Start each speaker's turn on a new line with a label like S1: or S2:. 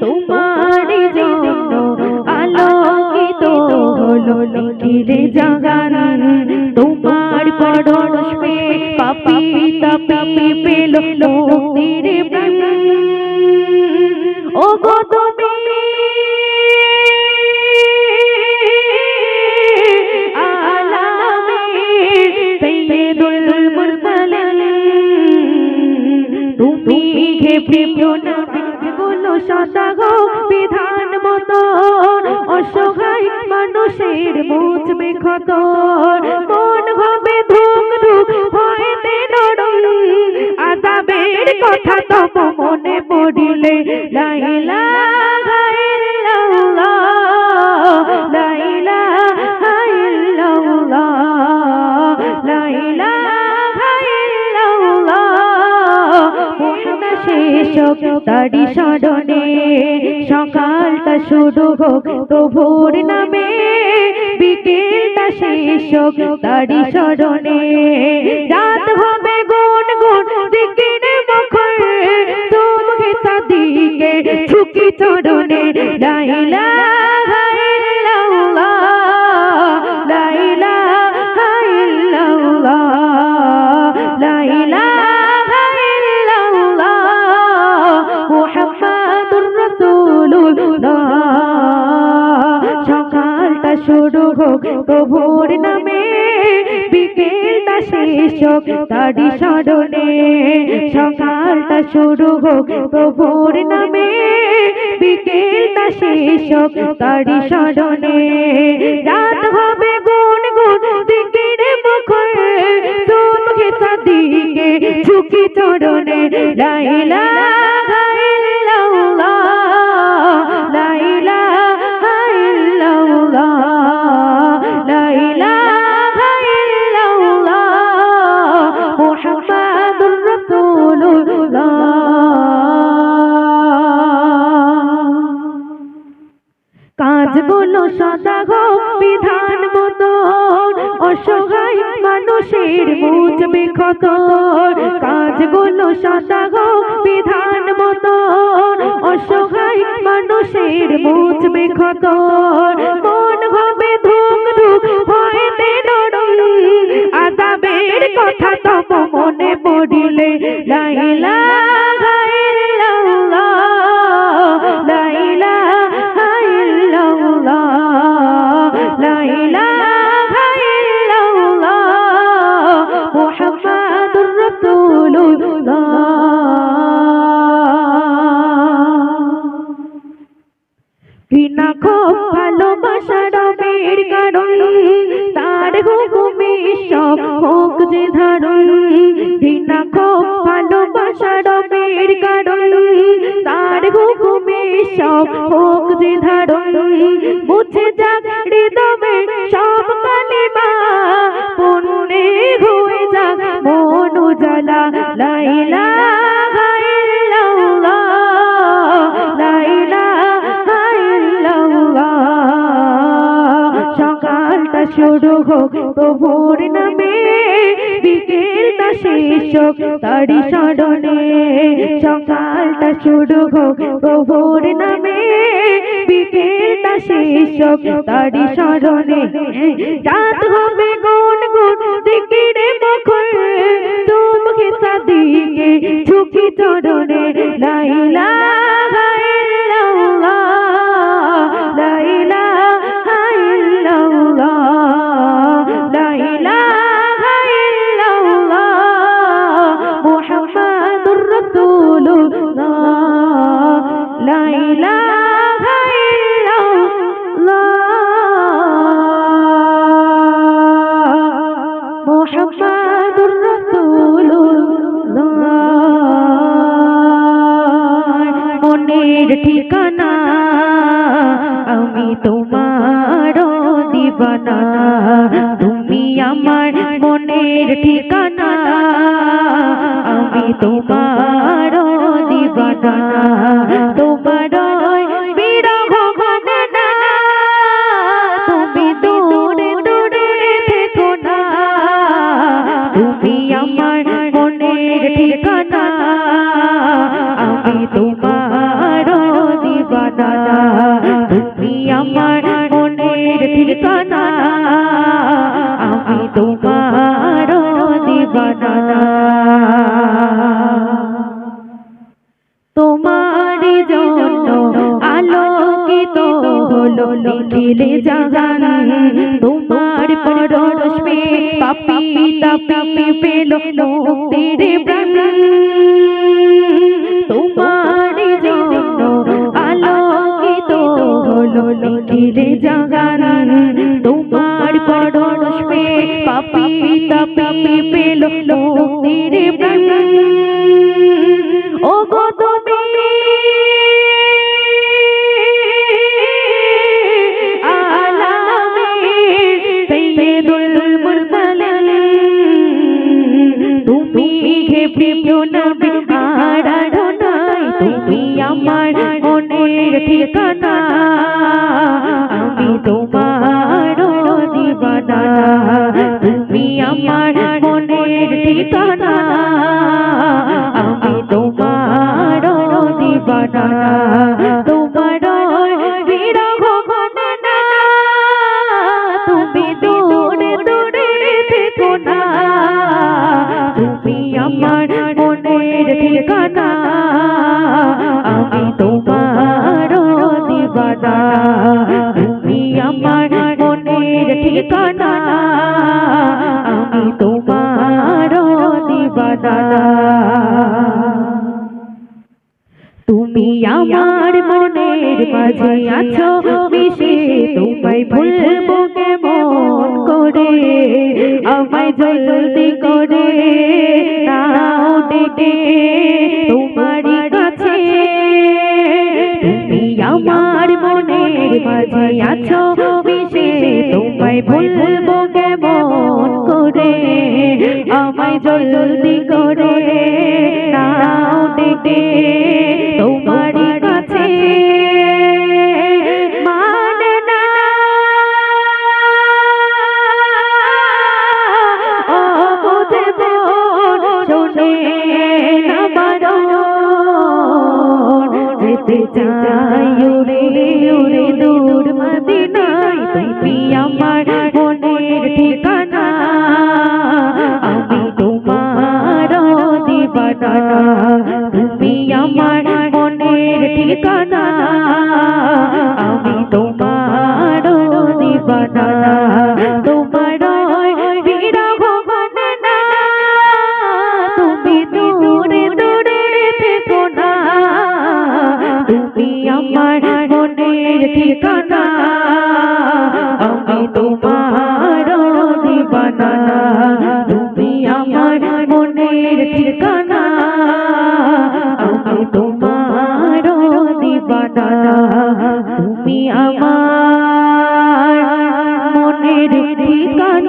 S1: তোমার জন্য আলোকিত হলো লিখিলে জাগান মানুষের মুচবে ক্ষত মন হবে ধুক ধুক, ভয়েতে নরম আজাবের কথা তব মনে পড়িলে, লাইলা শেষ তারি সকালটা শুরু হোক, প্রভুর নামে বিকেলটা শেষ হোক তারি স্মরণে। রাত হবে গুন গুন দিকিরে মুখর তোমাকে সাদিকে ঝুঁকি চরণে। লাইলা হোক নামে বিকেলটা শেষ হোক তারি স্মরণে সকালটা শুরু হোক, প্রভুর নামে বিকেলটা শেষ হোক তারি স্মরণে রাত হবে গুন গুন দিকিরে মুখর তোমাকে সাদিকে ঝুঁকি চরণে, লাইলা কাজগুলো সদা গো বিধান মতো। অসহায় মানুষের মুচবে ক্ষত কাজগুলো সদা গো বিধান মতো। অসহায় মানুষের মুচবে ক্ষত মন হবে ধুক ধুক আজাবের কথা তব মনে পড়িলে, লাইলা ভালোবাসার বের কারণ, তার হুকুমে সব হোক যে ধারণ ঘৃণা খুব ভালোবাসার বের কারণ, তার হুকুমে সব হোক যে ধারণ। বুঝে যাক হৃদয়ে শুরু হোক প্রভুর নামে বিকেলটা শেষ হোক তারি স্মরণে। সকালটা শুরু হোক প্রভুর নামে বিকেলটা শেষ হোক তারি স্মরণে। রাত হবে গুন গুন দিকিরে মুখর তোমাকে সাদিকে ঝুঁকি চরণে লাইলা তোমার দিবানা তুমি আমার মনের ঠিকানা। আমি তোমার দিবানা ঠিকানা আমি তোমার দিবানা। তোমার জন্য আলোকিত হলো নিখিলে যা পে পাপি, তাপি পেল মুক্তির ও গো তুমি তুমি হে প্রিয় নবী, আরাধনায়, তুমি আমার মনের ঠিকানা। ঠিকানা আমি তোমার দিবানা তোমার বিরহ মানে না তুমি দূরে দূরে থেকো না তুমি আমার মনের ঠিকানা আমি তোমার দিবানা তুমি আমার মনের ঠিকানা তুমি আমার মনের মাঝে আছো, মিশে তোমায় ভুলবো কেমন করে? আমায় জলদি করে নাও ডেকে তোমারই কাছে। তুমি আমার মনের মাঝে আছো, মিশে তোমায় ভুলবো জলদি করে নাও ডেকে তোমারই কাছে। মানে না। বুঝে বোন শোনে না বারণ দূর মদিনায়। তুমি আমার তুমি আমার মনের ঠিকানা। আমি তোমার দিবানা তোমার তুমি দূরে দূরে থেকো না। তুমি আমার মনের ঠিকানা। তুমি আমার মনের ঠিকান